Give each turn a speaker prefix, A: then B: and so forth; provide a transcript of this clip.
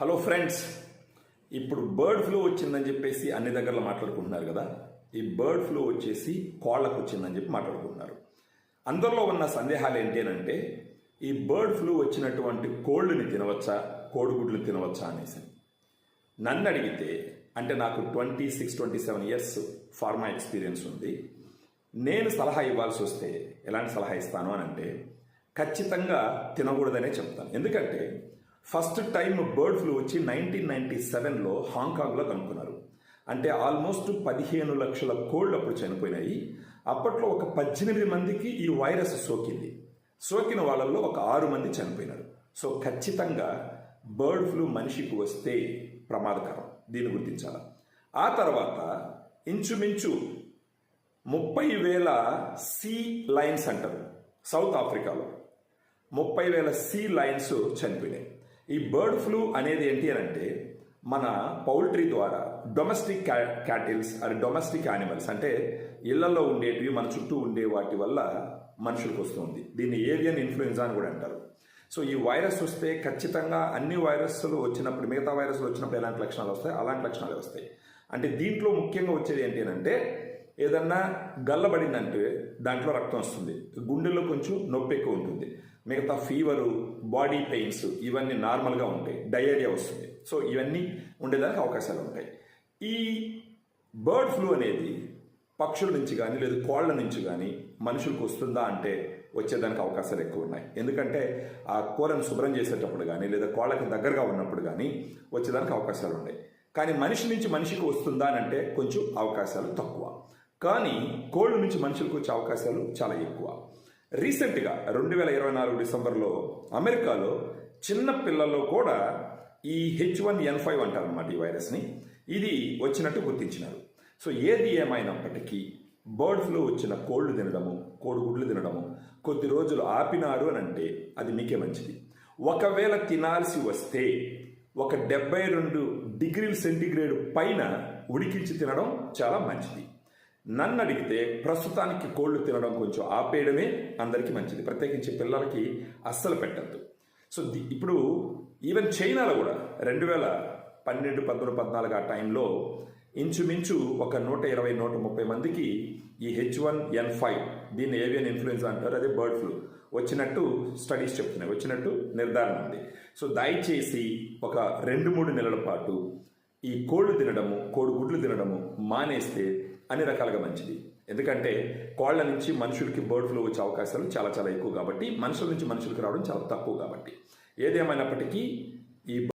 A: Hello friends ఇప్పుడు bird flu వచ్చిందని చెప్పేసి అన్ని దగ్గరలో మాట్లాడుకుంటున్నారు కదా? ఈ బర్డ్ ఫ్లూ వచ్చేసి కోళ్ళకు వచ్చిందని చెప్పి మాట్లాడుకుంటున్నారు. అందరిలో ఉన్న సందేహాలు ఏంటి అంటే ఈ బర్డ్ ఫ్లూ వచ్చినటువంటి కోళ్ళని తినవచ్చా? కోడిగుడ్లు తినవచ్చా అనేసి. నన్ను అడిగితే అంటే నాకు twenty six twenty seven years pharma experience ఉంది. నేను సలహా ఇవ్వాల్సి వస్తే ఎలాంటి సలహా ఇస్తాను అని అంటే ఖచ్చితంగా తినకూడదనే చెప్తాను. ఎందుకంటే ఫస్ట్ టైం బర్డ్ ఫ్లూ వచ్చి నైన్టీన్ నైన్టీ సెవెన్లో హాంకాంగ్లో కనుక్కున్నారు. అంటే ఆల్మోస్ట్ పదిహేను లక్షల కోళ్ళు అప్పుడు చనిపోయినాయి. అప్పట్లో ఒక పద్దెనిమిది మందికి ఈ వైరస్ సోకింది. సోకిన వాళ్ళల్లో ఒక ఆరు మంది చనిపోయినారు. సో ఖచ్చితంగా బర్డ్ ఫ్లూ మనిషికి వస్తే ప్రమాదకరం. దీన్ని గుర్తించాలి? ఆ తర్వాత ఇంచుమించు ముప్పై వేల సీ లైన్స్ అంటారు సౌత్ ఆఫ్రికాలో. ముప్పై వేల సీ లైన్స్ చనిపోయినాయి. ఈ బర్డ్ ఫ్లూ అనేది ఏంటి అని అంటే మన పౌల్ట్రీ ద్వారా డొమెస్టిక్ క్యాటిల్స్ అది డొమెస్టిక్ యానిమల్స్ అంటే ఇళ్ళలో ఉండేటివి మన చుట్టూ ఉండే వాటి వల్ల మనుషులకు వస్తుంది. దీన్ని ఏవియన్ ఇన్ఫ్లుయెన్జా అని కూడా అంటారు. సో ఈ వైరస్ వస్తే ఖచ్చితంగా అన్ని వైరస్లు వచ్చినప్పుడు మిగతా వైరస్లు వచ్చినప్పుడు ఎలాంటి లక్షణాలు వస్తాయి? అలాంటి లక్షణాలు వస్తాయి. అంటే దీంట్లో ముఖ్యంగా వచ్చేది ఏంటి అంటే ఏదన్నా గల్లబడిందంటే దాంట్లో రక్తం వస్తుంది. గుండెల్లో కొంచెం నొప్పి ఎక్కువ ఉంటుంది. మిగతా ఫీవరు బాడీ పెయిన్స్ ఇవన్నీ నార్మల్గా ఉంటాయి. డయేరియా వస్తుంది. సో ఇవన్నీ ఉండేదానికి అవకాశాలు ఉంటాయి. ఈ బర్డ్ ఫ్లూ అనేది పక్షుల నుంచి కానీ లేదా కోళ్ళ నుంచి కానీ మనుషులకు వస్తుందా అంటే వచ్చేదానికి అవకాశాలు ఎక్కువ ఉన్నాయి. ఎందుకంటే ఆ కూరను శుభ్రం చేసేటప్పుడు కానీ లేదా కోళ్ళకి దగ్గరగా ఉన్నప్పుడు కానీ వచ్చేదానికి అవకాశాలు ఉన్నాయి. కానీ మనిషి నుంచి మనిషికి వస్తుందా అని అంటే కొంచెం అవకాశాలు తక్కువ. కానీ కోళ్ళ నుంచి మనుషులకు వచ్చే అవకాశాలు చాలా ఎక్కువ. రీసెంట్గా రెండు వేల ఇరవై నాలుగు డిసెంబర్లో అమెరికాలో చిన్న పిల్లల్లో కూడా ఈ హెచ్ వన్ ఎన్ ఫైవ్ అంటారనమాట ఈ వైరస్ని. ఇది వచ్చినట్టు గుర్తించినారు. సో ఏది ఏమైనప్పటికీ బర్డ్ ఫ్లూ వచ్చిన కోళ్ళు తినడము కోడిగుడ్లు తినడము కొద్ది రోజులు ఆపినారు అని అంటే అది మీకే మంచిది. ఒకవేళ తినాల్సి వస్తే ఒక డెబ్బై రెండు డిగ్రీల సెంటిగ్రేడ్ పైన ఉడికించి తినడం చాలా మంచిది. నన్ను అడిగితే ప్రస్తుతానికి కోళ్ళు తినడం కొంచెం ఆపేయడమే అందరికీ మంచిది. ప్రత్యేకించి పిల్లలకి అస్సలు పెట్టద్దు. సో ది- ఇప్పుడు ఈవెన్ చైనాలో కూడా రెండు వేల పన్నెండు పదమూడు పద్నాలుగు ఆ టైంలో ఇంచుమించు ఒక నూట ఇరవై నూట ముప్పై మందికి ఈ హెచ్ వన్ ఎన్ ఫైవ్ దీన్ని ఏవియన్ ఇన్ఫ్లుయెన్సా అంటారు అదే బర్డ్ ఫ్లూ వచ్చినట్టు స్టడీస్ చెప్తున్నాయి వచ్చినట్టు నిర్ధారణ ఉంది. సో దయచేసి ఒక రెండు మూడు నెలల పాటు ఈ కోళ్ళు తినడము కోడి గుడ్లు తినడము మానేస్తే అన్ని రకాలుగా మంచిది. ఎందుకంటే కోళ్ళ నుంచి మనుషులకి బర్డ్ ఫ్లూ వచ్చే అవకాశాలు చాలా చాలా ఎక్కువ కాబట్టి మనుషుల నుంచి మనుషులకి రావడం చాలా తక్కువ కాబట్టి. ఏదేమైనప్పటికీ ఈ